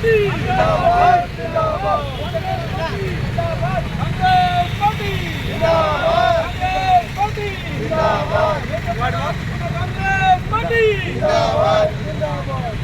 Congress party జిందాబాద్ జిందాబాద్ Congress party జిందాబాద్ కాంగ్రెస్ పార్టీ జిందాబాద్ కాంగ్రెస్ పార్టీ జిందాబాద్ జిందాబాద్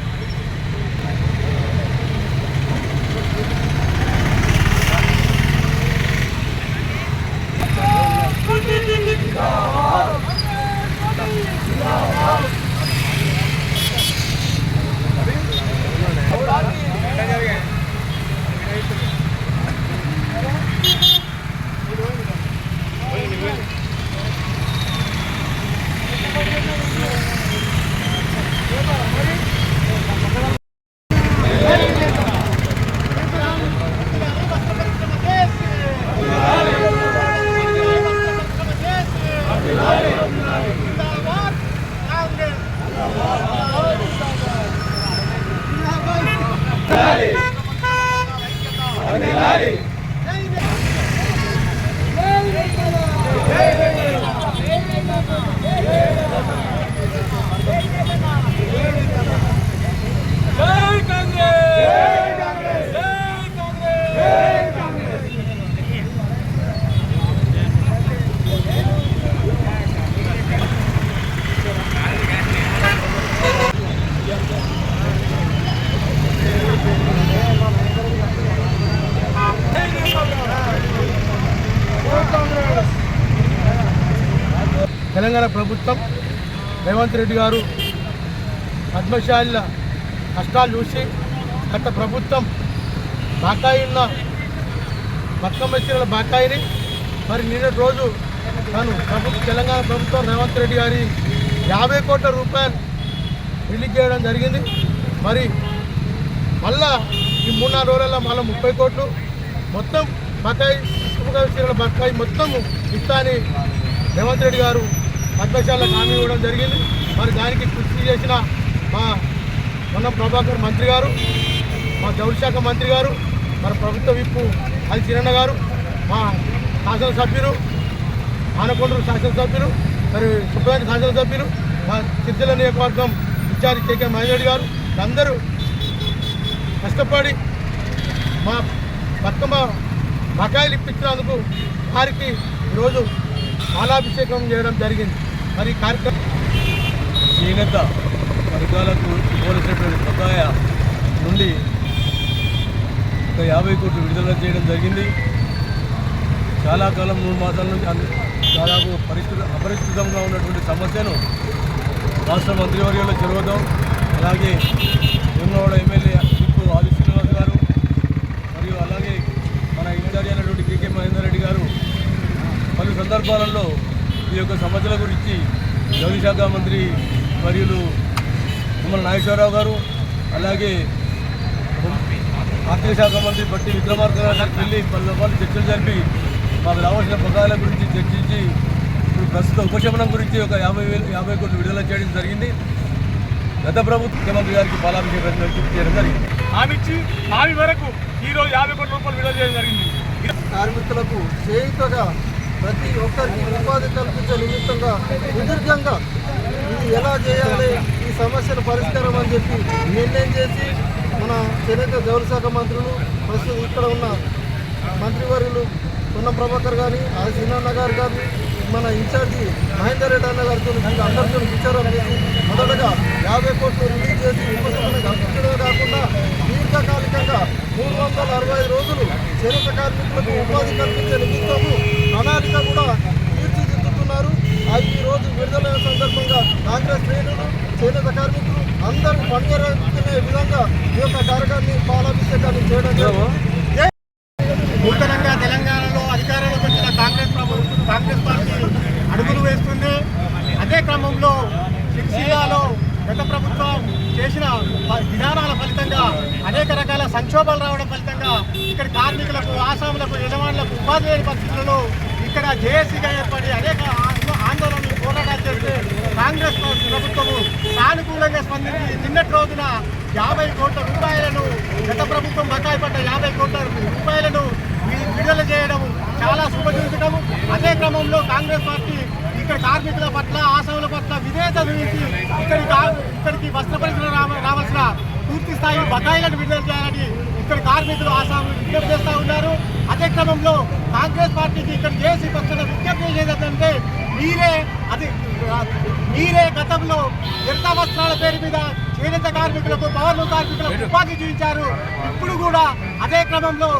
జై కాంగ్రెస్ జై కాంగ్రెస్ జై కాంగ్రెస్ జై కాంగ్రెస్ తెలంగాణ ప్రభుత్వం రేవంత్ రెడ్డి గారు పద్మశాలిల కష్టాలు చూసి గత ప్రభుత్వం బాకాయి ఉన్న బతుకమ్మ చీరల బాకాయిని మరి నిన్నటి రోజు తాను ప్రభుత్వ తెలంగాణ ప్రభుత్వం రేవంత్ రెడ్డి గారి యాభై కోట్ల రూపాయలు రిలీజ్ చేయడం జరిగింది. మరి మళ్ళా ఈ మూడు నాలుగు రోజులలో మళ్ళీ ముప్పై కోట్లు మొత్తం బకాయి బతుకమ్మ చీరల బకాయి మొత్తం ఇస్తా అని రేవంత్ రెడ్డి గారు పద్మశాలకు హామీ ఇవ్వడం జరిగింది. మరి దానికి కృషి చేసిన మా మొన్న ప్రభాకర్ మంత్రి గారు మా జౌళి శాఖ మంత్రి గారు మరి ప్రభుత్వ విప్పు అది చిరణ గారు మా శాసనసభ్యులు ఆనకొండూరు శాసనసభ్యులు మరి సుబ్రహ్మణ్య శాసనసభ్యులు మా చిత్తల నియోజకవర్గం ఇన్ఛార్జ్ కేకే మహేందర్ గారు అందరూ కష్టపడి మా బతుకమ్మ బకాయిలు ఇప్పించినందుకు వారికి ఈరోజు పాలాభిషేకం చేయడం జరిగింది. మరి కార్యక్రమం చేనేత వర్గాలకు ఇవ్వవలసినటువంటి బకాయ నుండి ఒక యాభై కోట్లు విడుదల చేయడం జరిగింది. చాలా కాలం మూడు మాసాల నుంచి దాదాపు పరిస్థితి అపరిష్కృతంగా ఉన్నటువంటి సమస్యను రాష్ట్ర మంత్రివర్యంలో జరుగుతాం అలాగే వేములవాడ ఎమ్మెల్యే విప్పు ఆది శ్రీనివాస్ గారు మరియు అలాగే మన ఇన్ఛార్జ్ అయినటువంటి కేకే మహేందర్ రెడ్డి గారు పలు సందర్భాలలో ఈ యొక్క సమస్యల గురించి జౌళి శాఖ మంత్రి వర్యులు తుమ్మల నాగేశ్వరరావు గారు అలాగే ఆర్థిక శాఖ మంత్రి బట్టి విక్రమార్క గారికి వెళ్ళి పలు చర్చలు జరిపి మాకు రావాల్సిన బకాయిల గురించి చర్చించి ఇప్పుడు ప్రస్తుత ఉపశమనం గురించి ఒక యాభై వేలు యాభై కోట్లు విడుదల చేయడం జరిగింది. గత ప్రభుత్వ ముఖ్యమంత్రి గారికి పాలాభిషేకం చేయడం జరిగింది. హామీ ఇచ్చి హామీ వరకు ఈ రోజు యాభై కోట్ల రూపాయలు విడుదల చేయడం జరిగింది. కార్మికులకు చేయుతగా ప్రతి ఒక్కరికి ఉపాధి కల్పించే నిమిత్తంగా సుదీర్ఘంగా ఇది ఎలా చేయాలి ఈ సమస్యల పరిష్కారం అని చెప్పి నిర్ణయం చేసి మన చేనేత జౌళి శాఖ మంత్రులు ప్రస్తుతం ఇక్కడ ఉన్న మంత్రివర్యులు ఉన్న ప్రభాకర్ గారి ఆ సినన్న గారు కానీ మన ఇన్ఛార్జి మహేందర్ రెడ్డి అన్న గారితో అందరితో విచారం చేసి మొదటగా యాభై కోట్లు రిలీజ్ చేసి ఉపశమనం కల్పించడమే కాకుండా దీర్ఘకాలికంగా మూడు వందల అరవై ఐదు రోజులు చేనేత కార్మికులకు ఉపాధి కల్పించే నిమిత్తము ప్రణాళిక కూడా తీర్చిదిద్దుతున్నారు. ఆ ఈ రోజు విడుదల సందర్భంగా కాంగ్రెస్ శ్రేణులు చేనేత కార్మికులు అందరూ పండుగనే విధంగా ఈ యొక్క కార్యక్రమాన్ని పాలాభిషేకాన్ని చేయడం జరిగింది జై నూతనంగా తెలంగాణలో అధికారంలోకి వచ్చిన కాంగ్రెస్ ప్రభుత్వం కాంగ్రెస్ పార్టీ అడుగులు వేస్తుంది క్రమంలో సిరిసిల్లాలో గత ప్రభుత్వం చేసిన విధానాల ఫలితంగా అనేక రకాల సంక్షోభాలు రావడం ఫలితంగా ఇక్కడ కార్మికులకు ఆసాములకు యజమానులకు ఉపాధి లేని పరిస్థితులలో ఇక్కడ జేఏసీగా ఏర్పడి అనేక ఆందోళనలు పోరాటాలు చేస్తే కాంగ్రెస్ ప్రభుత్వము సానుకూలంగా స్పందించి నిన్నటి రోజున యాభై కోట్ల రూపాయలను గత ప్రభుత్వం బకాయి పడ్డ యాభై కోట్ల రూపాయలను విడుదల చేయడం చాలా శుభసూచకము అదే క్రమంలో కాంగ్రెస్ పార్టీ ఇక్కడ కార్మికుల పట్ల ఆశవుల పట్ల విధేయత చూపించి ఇక్కడి ఇక్కడికి వస్త్ర పరిశ్రమ రావ- రావాల్సిన పూర్తి స్థాయి బకాయిలను విడుదల చేయాలని ఇక్కడ కార్మికులు ఆశాలు విజ్ఞప్తి చేస్తూ ఉన్నారు. అదే క్రమంలో కాంగ్రెస్ పార్టీకి ఇక్కడ చేసి పక్షాన విజ్ఞప్తి చేసేదంటే మీరే అది మీరే గతంలో ఎంత వస్త్రాల పేరు మీద చేనేత కార్మికులకు పవర్లు కార్మికులకు ఉపాధి చూపించారు. ఇప్పుడు కూడా అదే క్రమంలో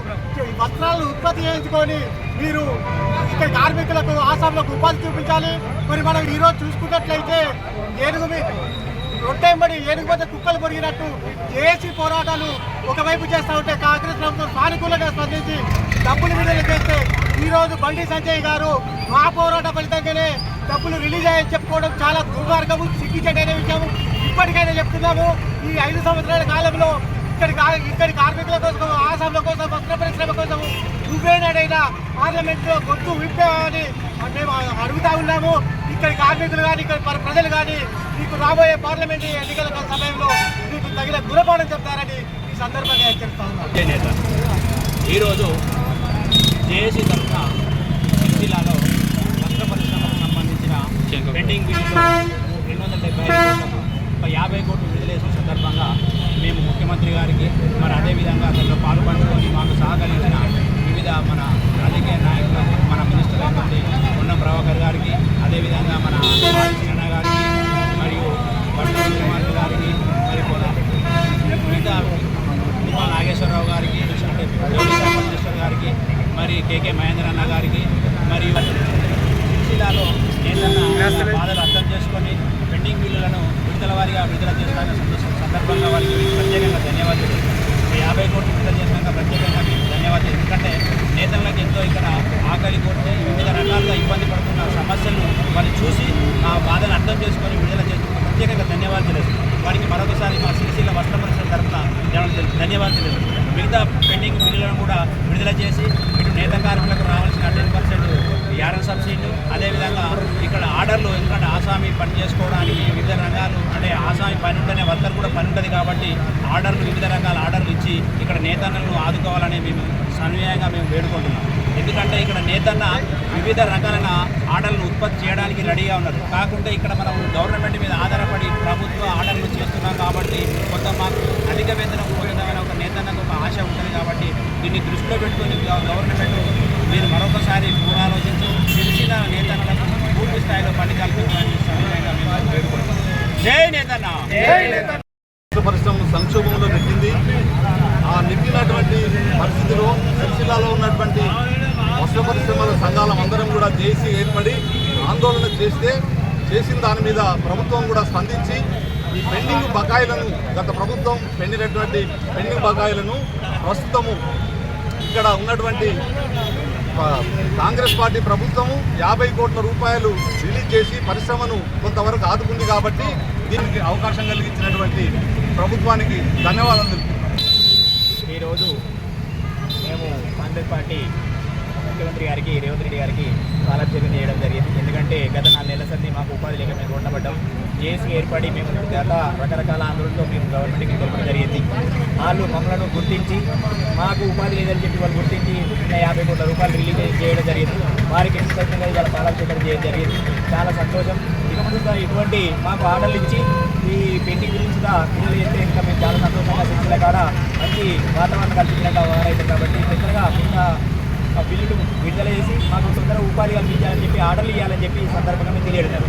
వస్త్రాలను ఉత్పత్తి చేయించుకొని మీరు ఇక్కడ కార్మికులకు ఆసాంలకు ఉపాధి చూపించాలి. మరి మనం ఈరోజు చూసుకున్నట్లయితే ఏనుగు మీ- రొట్టెంబడి ఏనుగుపోతే కుక్కలు పొరిగినట్టు జేఏసీ పోరాటాలు ఒకవైపు చేస్తూ ఉంటే కాంగ్రెస్ ప్రభుత్వం సానుకూలంగా స్పందించి డబ్బులు విడుదల చేస్తే ఈరోజు బండి సంజయ్ గారు మా పోరాట ఫలితంగానే డబ్బులు రిలీజ్ అయ్యని చెప్పుకోవడం చాలా దుర్మార్గము సిగ్గిచెడైన విషయం ఇప్పటికైనా చెప్తున్నాము ఈ ఐదు సంవత్సరాల కాలంలో ఇక్కడి ఇక్కడి కార్మికుల కోసం ఆసాముల కోసం వస్త్ర పరిశ్రమ కోసం నువ్వేనాడైనా పార్లమెంట్లో గొంతు విప్పామని మేము అడుగుతా ఉన్నాము. ఇక్కడి కార్మికులు కానీ ఇక్కడ ప్ర- ప్రజలు కానీ మీకు రాబోయే పార్లమెంట్ ఎన్నికల సమయంలో మీకు తగిన గుణపాఠం చెప్తారని ఈ సందర్భంగా హెచ్చరిస్తా ఉన్నాను ఈరోజు జేఏసీ జిల్లాలో వస్త్ర పరిశ్రమకు సంబంధించిన పెండింగ్ రెండు వందల డెబ్బై యాభై కోట్లు విడుదల చేసిన సందర్భంగా మేము ముఖ్యమంత్రి గారికి మరి అదేవిధంగా అతనిలో పాల్పంచుకొని మాకు సహకరించిన వివిధ మన రాజకీయ నాయకులకు మన మినిస్టర్ అయినటువంటి ఉన్న ప్రభాకర్ గారికి అదేవిధంగా మన బాలకృష్ణ గారికి మరియు బండి గారికి మరి వివిధ మిగతా ఉమా నాగేశ్వరరావు గారికి అంటే జోడీ శాఖ మినిస్టర్ గారికి మరి కేకే మహేంద్ర అన్న గారికి మరియు జిల్లాలో ఏంటన్నా బాధలు అర్థం చేసుకొని పెండింగ్ బిల్లులను విడుదల వారిగా విడుదల చేస్తాన సందర్భంగా వారికి ప్రత్యేకంగా ధన్యవాదాలు ఈ యాభై కోట్లు విడుదల చేసినాక ప్రత్యేకంగా మీకు ధన్యవాదాలు ఎందుకంటే నేతలకు ఇక్కడ ఆకలి కొట్టి వివిధ రకాలుగా ఇబ్బంది పడుతున్న సమస్యలను వాళ్ళు చూసి మా బాధను అర్థం చేసుకొని విడుదల చేస్తున్న ప్రత్యేకంగా ధన్యవాదాలు తెలుసు వారికి మరొకసారి మా సిరిసిల్ల వస్త్ర పరిశ్రమ తరఫున ధన్యవాదాలు తెలుసు మిగతా పెండింగ్ బిల్లులను కూడా విడుదల చేసి ఇటు నేత కార్మికులకు రావాల్సిన టెన్ పర్సెంట్ యారన్ సబ్సిడీలు అదేవిధంగా ఇక్కడ ఆర్డర్లు ఎందుకంటే ఆసామి పని చేసుకోవడానికి వివిధ రంగాలు అంటే ఆసామి పని ఉంటేనే వర్కర్ కూడా పని ఉంటుంది కాబట్టి ఆర్డర్లు వివిధ రకాల ఆర్డర్లు ఇచ్చి ఇక్కడ నేతలను ఆదుకోవాలని మేము సన్వయంగా మేము వేడుకుంటున్నాం. ఎందుకంటే ఇక్కడ నేతన్న వివిధ రకాలైన ఆర్డర్లు ఉత్పత్తి చేయడానికి రెడీగా ఉన్నారు. కాకుంటే ఇక్కడ మనం గవర్నమెంట్ మీద ఆధారపడి ప్రభుత్వ ఆర్డర్లు చేస్తున్నాం కాబట్టి కొంత మాకు అధిక వేతనం పోయేదమైన ఒక నేతన్నకు ఒక ఆశ ఉంటుంది కాబట్టి దీన్ని దృష్టిలో పెట్టుకొని గవ- గవర్నమెంట్ మీరు మరొకసారి పునరాలోచించి తెలిసిన నేతన్నలకు పూర్తి స్థాయిలో పని జై నేతన్న! పరిశ్రమ సంక్షోభంలో నెట్టింది ఆ నెట్టినటువంటి పరిస్థితిలో సిరిసిల్లాలో ఉన్నటువంటి వస్త్ర పరిశ్రమల సంఘాల అందరం కూడా జేసీ ఏర్పడి ఆందోళన చేస్తే చేసిన దాని మీద ప్రభుత్వం కూడా స్పందించి ఈ పెండింగ్ బకాయిలను గత ప్రభుత్వం పెండినటువంటి పెండింగ్ బకాయిలను ప్రస్తుతము ఇక్కడ ఉన్నటువంటి కాంగ్రెస్ పార్టీ ప్రభుత్వము యాభై కోట్ల రూపాయలు రిలీజ్ చేసి పరిశ్రమను కొంతవరకు ఆదుకుంది కాబట్టి దీనికి అవకాశం కలిగించినటువంటి ప్రభుత్వానికి ధన్యవాదాలు తెలుపుతున్నాను. ఈరోజు మేము కాంగ్రెస్ పార్టీ ముఖ్యమంత్రి గారికి రేవంత్ రెడ్డి గారికి పాలాభిషేకం చేయడం జరిగింది. ఎందుకంటే గత నాలుగు నెలల సంది మాకు ఉపాధి లేక మేము ఉండబడ్డం. జేఏసీ ఏర్పడి మేము గత రకరకాల ఆందోళనతో మేము గవర్నమెంట్కి తెలపడం జరిగింది. వాళ్ళు మమ్మలను గుర్తించి మాకు ఉపాధి లేదని చెప్పి వాళ్ళు గుర్తించి యాభై కోట్ల రూపాయలు రిలీజ్ చేయడం జరిగింది. వారికి కృతజ్ఞతగా ఇవాళ పాలాభిషేకం చేయడం జరిగింది. చాలా సంతోషం. ఇక ఇటువంటి మాకు ఆర్డర్లు ఇచ్చి ఈ పెయింటింగ్ గురించి కూడా పిల్లలు చేస్తే ఇంకా మేము చాలా సంతోషంగా శిక్షణ కాడ మంచి వాతావరణం కల్పించడం వారైతే కాబట్టి తొందరగా ఇంకా బిల్లులు విడుదల చేసి మాకు తొందరగా ఉపాధి కల్పించాలని చెప్పి ఆర్డర్లు ఇవ్వాలని చెప్పి ఈ సందర్భంగా మేము తెలియడం